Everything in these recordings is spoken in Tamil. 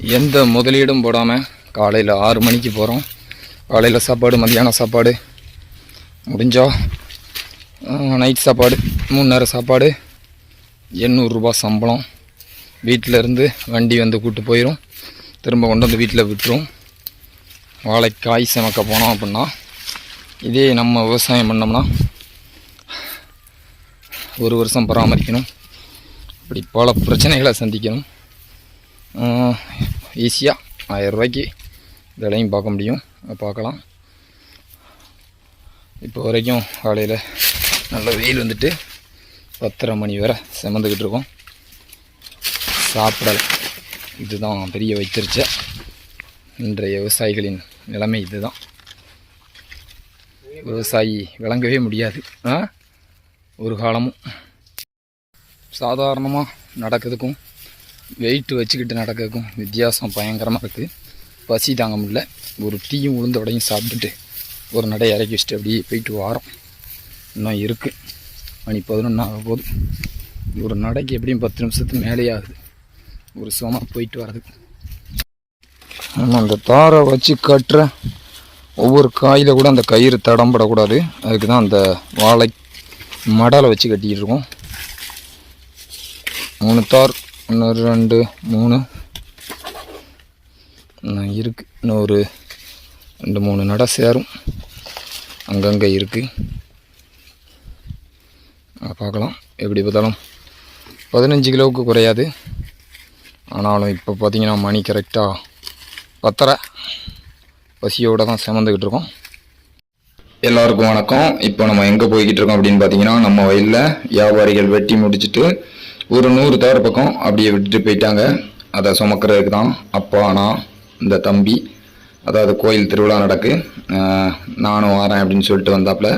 எந்த முதலீடும் போடாமல் காலையில் ஆறு மணிக்கு போகிறோம் காலையில் சாப்பாடு மதியான சாப்பாடு முடிஞ்சால் நைட் சாப்பாடு மூணு நேரம் சாப்பாடு எண்ணூறுரூபா சம்பளம். வீட்டில் இருந்து வண்டி வந்து கூப்பிட்டு போயிடும் திரும்ப கொண்டு வந்து வீட்டில் விட்டுரும். வாழைக்காய் சமைக்க போனோம் அப்படின்னா இதே நம்ம விவசாயம் பண்ணோம்னா ஒரு வருஷம் பராமரிக்கணும். இப்படி பல பிரச்சனைகளை சந்திக்கணும். ஈஸியாக ஆயரூபாய்க்கு விலையும் பார்க்க முடியும். பார்க்கலாம். இப்போ வரைக்கும் காலையில் நல்ல வெயில் வந்துட்டு பத்தரை மணி வரை செமந்துக்கிட்டு இருக்கோம். சாப்பிடலை. இதுதான் பெரிய வைத்திருச்ச இன்றைய விவசாயிகளின் நிலைமை இதுதான். விவசாயி விளங்கவே முடியாது. ஒரு காலமும் சாதாரணமாக நடக்கிறதுக்கும் வெயிட் வச்சுக்கிட்டு நடக்கிறதுக்கும் வித்தியாசம் பயங்கரமாக இருக்குது பசி தாங்க முடியல. ஒரு டீயும் உளுந்த உடையும் சாப்பிட்டுட்டு ஒரு நடை இறக்கி வச்சுட்டு அப்படியே போயிட்டு வாரோம். இன்னும் இருக்குது மணி பதினொன்று ஆக ஒரு நடைக்கு எப்படியும் பத்து நிமிஷத்துக்கு மேலே ஆகுது. ஒரு சுகமாக போயிட்டு வர்றதுக்கு. நம்ம அந்த தாரை வச்சு கட்டுற ஒவ்வொரு காயில் கூட அந்த கயிறு தடம்படக்கூடாது. அதுக்கு தான் அந்த வாழை மடலை வச்சு கட்டிக்கிட்டு இருக்கோம். மூணு தார். இன்னொரு ரெண்டு மூணு. இன்னும் இருக்கு. இன்னொரு ரெண்டு மூணு. நடை சேரும். அங்கங்கே இருக்குது பார்க்கலாம். எப்படி பார்த்தாலும் பதினஞ்சு கிலோவுக்கு குறையாது. ஆனாலும் இப்போ பார்த்திங்கன்னா மணி கரெக்டாக பத்தரை. பசியோடு தான் செமந்துக்கிட்டு இருக்கோம். எல்லாருக்கும் வணக்கம். இப்போ நம்ம எங்கே போய்கிட்டு இருக்கோம் அப்படின்னு பார்த்தீங்கன்னா நம்ம வயலில் வியாபாரிகள் வெட்டி முடிச்சுட்டு ஒரு நூறு தவறு பக்கம் அப்படியே விட்டுட்டு போயிட்டாங்க. அதை சுமக்கிறதுக்கு தான் அப்பா நான் இந்த தம்பி அதாவது கோயில் திருவிழா நடக்கு. நானும் வரேன் அப்படின்னு சொல்லிட்டு வந்தாப்புல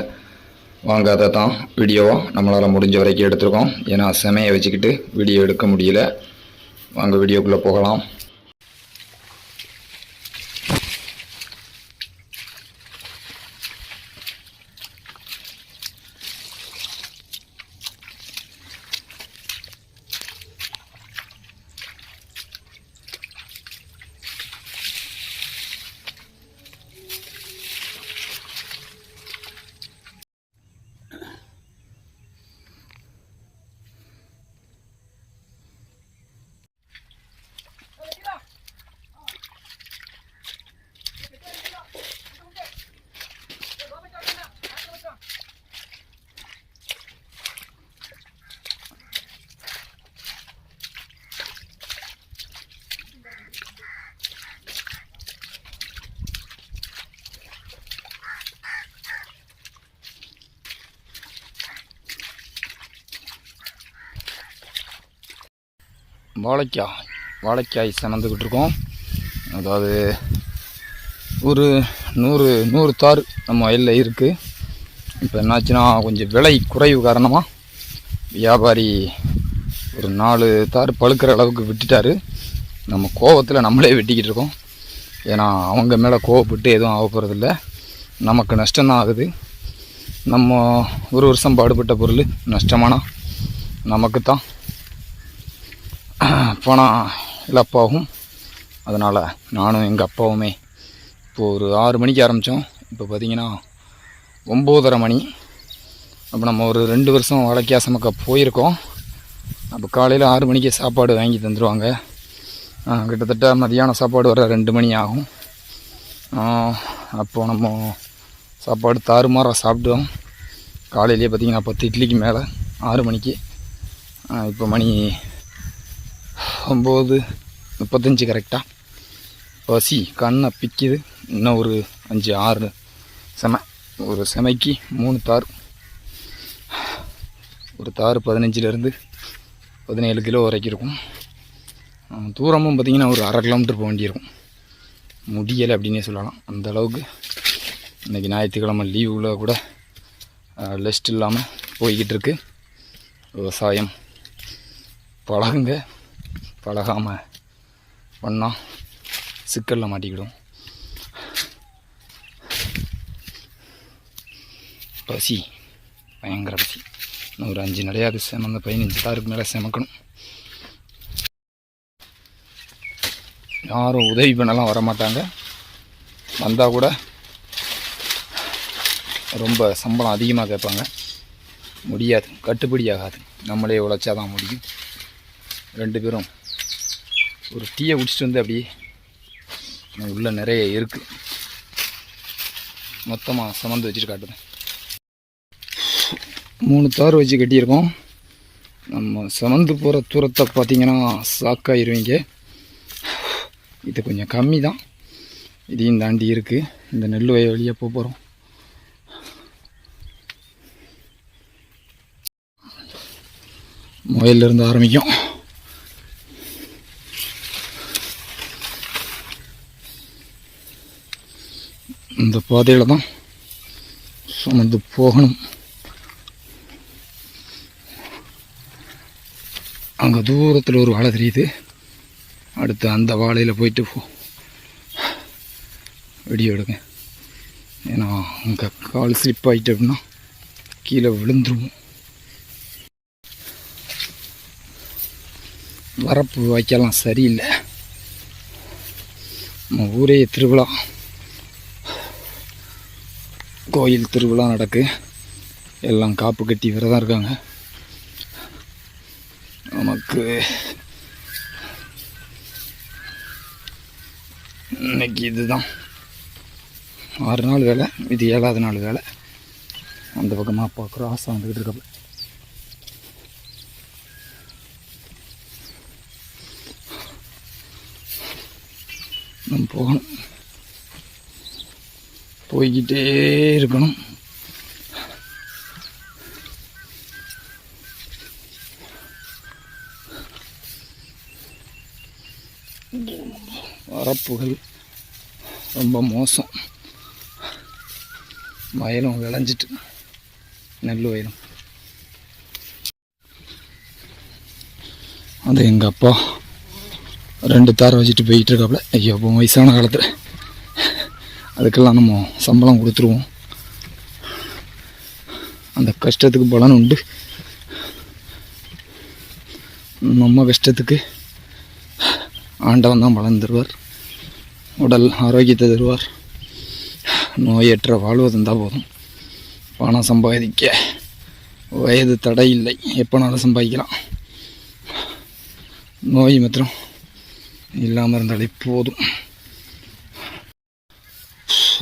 வாங்க அதை தான் வீடியோவாக நம்மளால் முடிஞ்ச வரைக்கும் எடுத்திருக்கோம். ஏன்னா செமையை வச்சுக்கிட்டு வீடியோ எடுக்க முடியல. வாங்க வீடியோக்குள்ளே போகலாம். வாழைக்காய் வாழைக்காய் செமந்துக்கிட்டு இருக்கோம் அதாவது ஒரு நூறு நூறு தார் நம்ம வயலில் இருக்குது இப்போ என்னாச்சுன்னா கொஞ்சம் விலை குறைவு காரணமாக வியாபாரி ஒரு நாலு தார் பழுக்கிற அளவுக்கு விட்டுட்டாரு. நம்ம கோவத்தில் நம்மளே வெட்டிக்கிட்டு இருக்கோம் ஏன்னா அவங்க மேலே கோவப்பட்டு எதுவும் ஆக போகிறதில்ல நமக்கு நஷ்டம்தான் ஆகுது. நம்ம ஒரு வருஷம் பாடுபட்ட பொருள் நஷ்டமானா நமக்கு தான் பணம் இழப்பாகும் அதனால் நானும் எங்கள் அப்பாவுமே இப்போ ஒரு ஆறு மணிக்கு ஆரம்பித்தோம் இப்போ பார்த்திங்கன்னா ஒம்போதரை மணி. அப்போ நம்ம ஒரு ரெண்டு வருஷம் வாழைக்காய் சமக்க போயிருக்கோம். அப்போ காலையில் ஆறு மணிக்கு சாப்பாடு வாங்கி தந்துடுவாங்க கிட்டத்தட்ட மதியானம் சாப்பாடு வர ரெண்டு மணி ஆகும். அப்போது அப்போ நம்ம சாப்பாடு தாறுமாறாக சாப்பிடுவோம். காலையிலேயே பார்த்தீங்கன்னா பத்து இட்லிக்கு மேலே ஆறு மணிக்கு. இப்போ மணி ஒம்பது முப்பத்தஞ்சு கரெக்டாக பசி கண்ணை பிக்குது. இன்னும் ஒரு அஞ்சு ஆறு செமை. ஒரு செமைக்கு மூணு தார். ஒரு தார் பதினஞ்சுலேருந்து பதினேழு கிலோ வரைக்கும் இருக்கும். தூரமும் பார்த்திங்கன்னா ஒரு அரை கிலோமீட்டர் போக வேண்டியிருக்கும். முடியலை அப்படின்னே சொல்லலாம். அந்த அளவுக்கு இன்றைக்கி ஞாயிற்றுக்கிழமை லீவில் கூட லெஸ்ட் இல்லாமல் போய்கிட்டு இருக்கு. விவசாயம் பழகுங்க. பழகாமல் பண்ணால் சிக்கலில் மாட்டிக்கிடும். பசி பயங்கர பசி. இன்னும் ஒரு அஞ்சு நடையாது செமந்த பதினஞ்சு தாருக்கு மேலே செமக்கணும். யாரும் உதவி பண்ணலாம் வர மாட்டாங்க வந்தால் கூட ரொம்ப சம்பளம் அதிகமாக கேட்பாங்க. முடியாது. கட்டுப்படி ஆகாது. நம்மளே உழைச்சா தான் முடியும். ரெண்டு பேரும் ஒரு டீயை குடிச்சிட்டு வந்து அப்படியே உள்ளே நிறைய இருக்குது மொத்தமாக சமந்து வச்சுட்டு காட்டுறேன். மூணு தார் வச்சு கட்டியிருக்கோம். நம்ம சமந்து போகிற தூரத்தை பார்த்தீங்கன்னா சாக்காயிருவீங்க. இது கொஞ்சம் கம்மி தான். இதையும் தாண்டி இருக்குது இந்த நெல் வய வழியாக போக போகிறோம் முயலிருந்து ஆரம்பிக்கும். இந்த பாதையில் தான் சுமந்து போகணும். அங்கே தூரத்தில் ஒரு வாழை தெரியுது. அடுத்து அந்த வாழையில் போயிட்டு போ. வெடியோ எடுங்க. ஏன்னா அங்கே கால் ஸ்லிப் ஆகிட்டு அப்படின்னா கீழே விழுந்துருவோம். வரப்பு வைக்கலாம் சரியில்லை. நம்ம ஊரே திருவிழா. கோயில் திருவிழா நடக்கு. எல்லாம் காப்பு கட்டி விரதம் இருக்காங்க. நமக்கு இன்னைக்கு இதுதான். ஆறு நாள் வேலை இது ஏழாவது நாள் வேலை. அந்த பக்கமாக அப்பா கிராஸாக வந்துக்கிட்டு இருக்கப்ப. நம்ம போகணும். போய்கிட்டே இருக்கணும் வரப்புகள் ரொம்ப மோசம். வயலும் விளைஞ்சிட்டு நெல் வயலும். அது எங்கள் அப்பா ரெண்டு தார் வச்சுட்டு போயிட்டு இருக்காப்புல. ஐயோ அப்போ வயசான காலத்தில். அதுக்கெல்லாம் நம்ம சம்பளம் கொடுத்துருவோம். அந்த கஷ்டத்துக்கு பலன் உண்டு. நம்ம கஷ்டத்துக்கு ஆண்டவன் தான் பலன் தருவார். உடல் ஆரோக்கியத்தை தருவார். நோயற்ற வாழ்வு தந்தால் போதும். பணம் சம்பாதிக்க வயது தடை இல்லை எப்போனாலும் சம்பாதிக்கலாம். நோய் மாத்திரம் இல்லாமல் இருந்தாலே போதும்.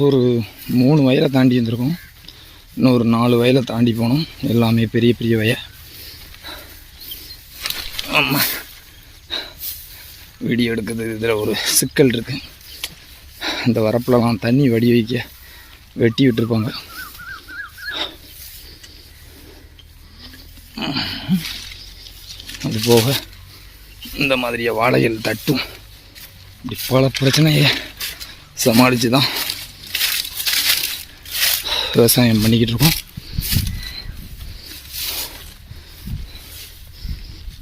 ஒரு மூணு வயலை தாண்டி வந்திருக்கோம். இன்னும் ஒரு நாலு வயலை தாண்டி போனோம். எல்லாமே பெரிய பெரிய வய. ஆமாம் வீடியோ எடுக்கிறது இதில் ஒரு சிக்கல் இருக்குது அந்த வரப்புலலாம் தண்ணி வடி வைக்க வெட்டி விட்டுருப்பாங்க. அது போக இந்த மாதிரியே வாழைகள் தட்டும். இப்படி பல பிரச்சனையை. சமாளித்து தான் விவசாயம் பண்ணிக்கிட்டு இருக்கோம்.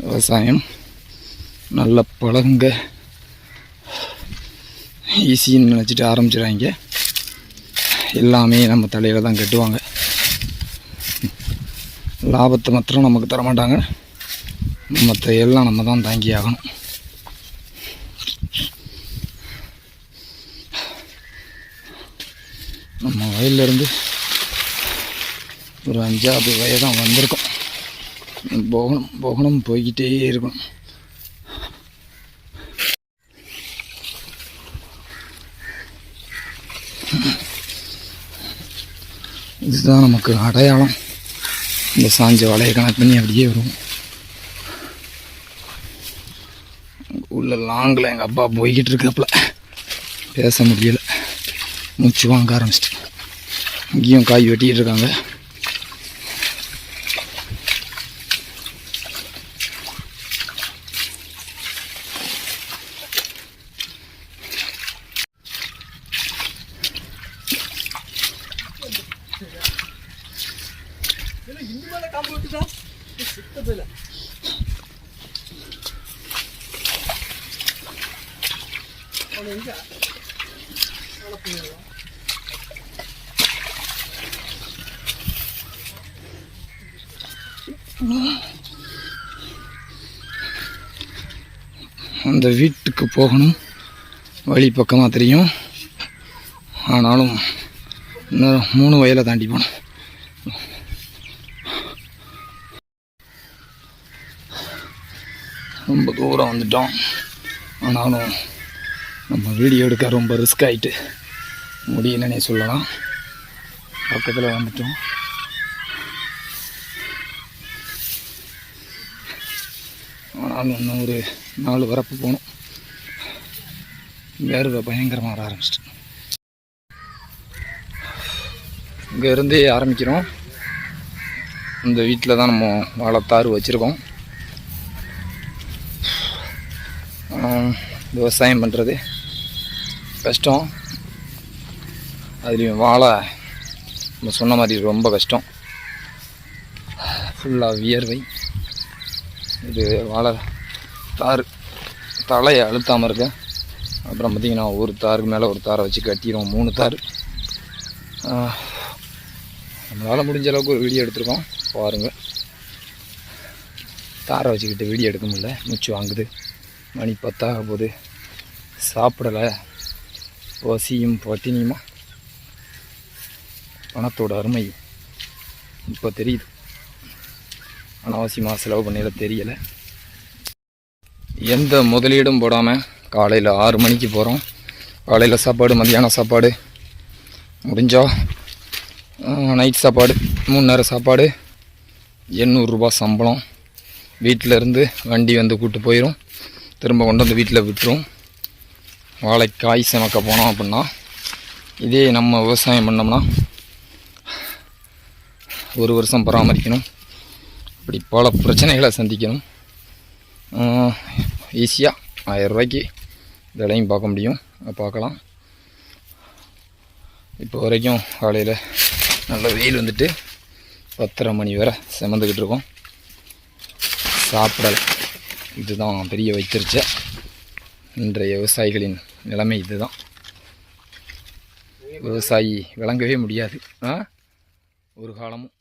விவசாயம் நல்ல பழங்க. ஈஸின்னு நினச்சிட்டு ஆரம்பிச்சிடாங்க எல்லாமே நம்ம தலையில் தான் கட்டுவாங்க. லாபத்தை மாத்திரம் நமக்கு தர மாட்டாங்க மற்ற எல்லாம் நம்ம தான் தாங்கி ஆகணும். நம்ம வயல்லேருந்து ஒரு அஞ்சாவது வயது தான் போகணும் போகணும் போய்கிட்டே இருக்கும். இதுதான் நமக்கு அடையாளம். இந்த சாஞ்ச வலையை கணக்கு பண்ணி அப்படியே வரும் உள்ள லாங்கில் எங்கள் அப்பா போய்கிட்டு இருக்காப்புல. பேச முடியல. மூச்சு வாங்க ஆரம்பிச்சிட்டு இங்கேயும் காய் வெட்டிக்கிட்டு இருக்காங்க. அந்த வீட்டுக்கு போகணும். வழி பக்கமாக தெரியும். ஆனாலும் இன்னும் மூணு வயலை தாண்டி போகணும். ரொம்ப தூரம் வந்துட்டோம். ஆனாலும் நம்ம வீடியோ எடுக்க ரொம்ப ரிஸ்க் ஆகிட்டு முடியலன்னே சொல்லலாம். பக்கத்தில் வந்துட்டோம். ஆனாலும் இன்னும் ஒரு நாலு வரப்பு போகணும் வேர்வை பயங்கரமாக வர ஆரம்பிச்சிட்டு. இங்கேருந்தே ஆரம்பிக்கிறோம். இந்த வீட்டில் தான் நம்ம வாழைத்தாறு வச்சுருக்கோம். விவசாயம் பண்ணுறது கஷ்டம். அதுலேயும் வாழை நம்ம சொன்ன மாதிரி ரொம்ப கஷ்டம். ஃபுல்லாக வியர்வை. இது வாழை தார் தலையை அழுத்தாமல் இருக்க. அப்புறம் பார்த்திங்கன்னா ஒரு தாருக்கு மேலே ஒரு தாரை வச்சு கட்டிடுவோம் மூணு தார். நம்மளால் முடிஞ்ச அளவுக்கு ஒரு வீடியோ எடுத்திருக்கோம். பாருங்கள் தாரை வச்சுக்கிட்டு வீடியோ எடுக்க முடியல. மூச்சு வாங்குது. மணி பத்தாக போகுது. சாப்பிடலை. பசியும் பட்டினியுமா? பணத்தோட அருமை இப்போ தெரியுது. அனாவசியமாக செலவு பண்ணல தெரியலை. எந்த முதலீடும் போடாமல் காலையில் ஆறு மணிக்கு போகிறோம் காலையில் சாப்பாடு மத்தியானம் சாப்பாடு முடிஞ்சால் நைட் சாப்பாடு மூணு நேரம் சாப்பாடு எண்ணூறுரூபா சம்பளம். வீட்டில் இருந்து வண்டி வந்து கூட்டு போயிடும் திரும்ப கொண்டு வந்து வீட்டில் விட்டுரும். வாழைக்காய் சமைக்க போனோம் அப்படின்னா இதே நம்ம விவசாயம் பண்ணோம்னா ஒரு வருஷம் பராமரிக்கணும். இப்படி பல பிரச்சனைகளை சந்திக்கணும். ஈஸியாக ஆயரூபாய்க்கு விலையும் பார்க்க முடியும். அதை பார்க்கலாம். இப்போ வரைக்கும் காலையில் நல்ல வெயில் வந்துட்டு பத்தரை மணி வரை செமந்துக்கிட்டு இருக்கோம். சாப்பிடலை. இதுதான் பெரிய வைத்திருச்சேன் இன்றைய விவசாயிகளின் நிலைமை இதுதான். விவசாயி விளங்கவே முடியாது. ஒரு காலமும்